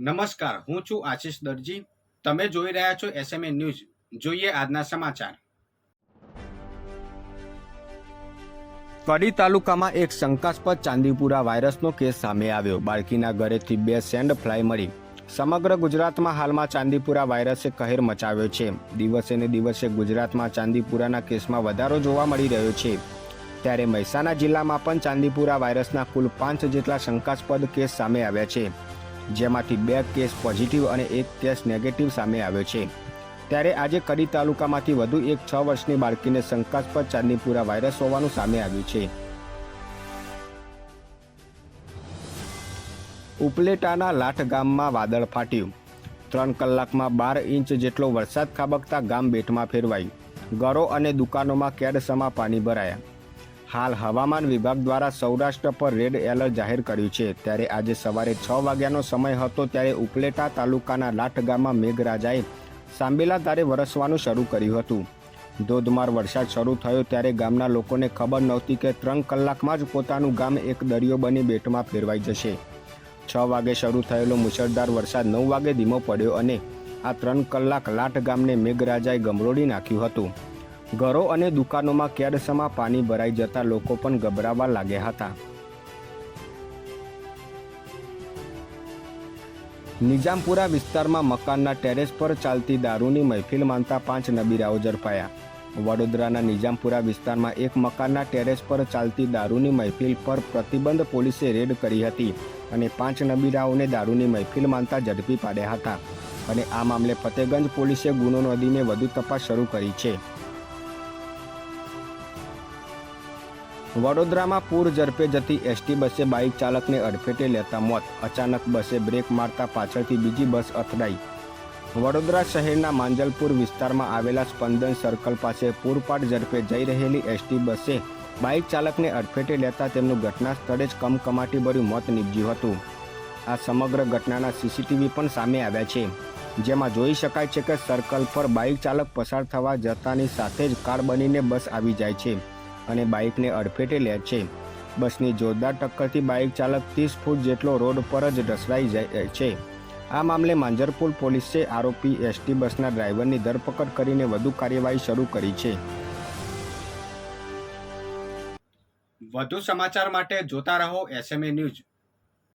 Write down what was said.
નમસ્કાર, હું છું આશીષ દરજી. તમે જોઈ રહ્યા છો એસએમએ ન્યૂઝ જોઈએ આજના સમાચાર. કડી તાલુકામાં એક શંકાસ્પદ ચાંદીપુરા વાયરસનો કેસ સામે આવ્યો. બાળકીના ઘરેથી બે સેન્ડ ફ્લાય મળી. સમગ્ર ગુજરાતમાં હાલમાં ચાંદીપુરા વાયરસે કહેર મચાવ્યો છે. દિવસે ને દિવસે ગુજરાતમાં ચાંદીપુરાના કેસમાં વધારો જોવા મળી રહ્યો છે. ત્યારે મહેસાણા જિલ્લામાં પણ ચાંદીપુરા વાયરસના કુલ પાંચ જેટલા શંકાસ્પદ કેસ સામે આવ્યા છે. જેમાંથી બે કેસ પોઝિટિવ અને એક કેસ નેગેટિવ સામે આવ્યો છે. ત્યારે આજે કડી તાલુકામાંથી વધુ એક છ વર્ષની બાળકીને શંકાસ્પદ ચાંદીપુરા વાયરસ હોવાનું સામે આવ્યું છે. ઉપલેટાના લાઠ ગામમાં વાદળ ફાટ્યું. ત્રણ કલાકમાં બાર ઇંચ જેટલો વરસાદ ખાબકતા ગામ બેટમાં ફેરવાયું ઘરો અને દુકાનોમાં કેડસમાં પાણી ભરાયા. હાલ હવામાન વિભાગ દ્વારા સૌરાષ્ટ્ર પર રેડ એલર્ટ જાહેર કર્યું છે. ત્યારે આજે સવારે છ વાગ્યાનો સમય હતો ત્યારે ઉપલેટા તાલુકાના લાઠ ગામમાં મેઘરાજાએ સાંબેલા તારે વરસવાનું શરૂ કર્યું હતું. ધોધમાર વરસાદ શરૂ થયો ત્યારે ગામના લોકોને ખબર નહોતી કે ત્રણ કલાકમાં જ પોતાનું ગામ એક દરિયો બની બેટમાં ફેરવાઈ જશે. છ વાગે શરૂ થયેલો મુશળધાર વરસાદ નવ વાગે ધીમો પડ્યો અને આ ત્રણ કલાક લાઠ ગામને મેઘરાજાએ ગમરોડી નાખ્યું હતું. ઘરો અને દુકાનોમાં કેડસમાં પાણી ભરાઈ જતા લોકો પણ ગભરાવા લાગ્યા હતા. નિજામપુરા વિસ્તારમાં મકાનના ટેરેસ પર ચાલતી દારૂની મહેફિલ માનતા પાંચ નબીરાઓ ઝડપાયા. વડોદરાના નિજામપુરા વિસ્તારમાં એક મકાનના ટેરેસ પર ચાલતી દારૂની મહેફિલ પર પ્રતિબંધ પોલીસે રેડ કરી હતી અને પાંચ નબીરાઓને દારૂની મહેફિલ માનતા ઝડપી પાડ્યા હતા. અને આ મામલે ફતેગંજ પોલીસે ગુનો નોંધીને વધુ તપાસ શરૂ કરી છે. વડોદરામાં પૂર ઝડપે જતી એસટી બસે બાઇક ચાલકને અડફેટે લેતા મોત. અચાનક બસે બ્રેક મારતા પાછળથી બીજી બસ અથડાઈ. વડોદરા શહેરના માંજલપુર વિસ્તારમાં આવેલા સ્પંદન સર્કલ પાસે પૂરપાટ ઝડપે જઈ રહેલી એસટી બસે બાઇક ચાલકને અડફેટે લેતા તેમનું ઘટના સ્થળે જ કમકમાટી ભર્યું મોત નીપજ્યું હતું. આ સમગ્ર ઘટનાના સીસીટીવી પણ સામે આવ્યા છે. જેમાં જોઈ શકાય છે કે સર્કલ પર બાઇક ચાલક પસાર થવા જતાની સાથે જ કાર બનીને બસ આવી જાય છે. અને બાઇકને અડફેટે લે છે. બસની જોરદાર ટક્કરથી બાઇક ચાલક ત્રીસ ફૂટ જેટલો રોડ પર જ ઢસડાઈ જાય છે. આ મામલે માંજરપુર પોલીસે આરોપી એસટી બસના ડ્રાઈવરની ધરપકડ કરીને વધુ કાર્યવાહી શરૂ કરી છે. વધુ સમાચાર માટે જોતા રહો એસએમએ ન્યૂઝ.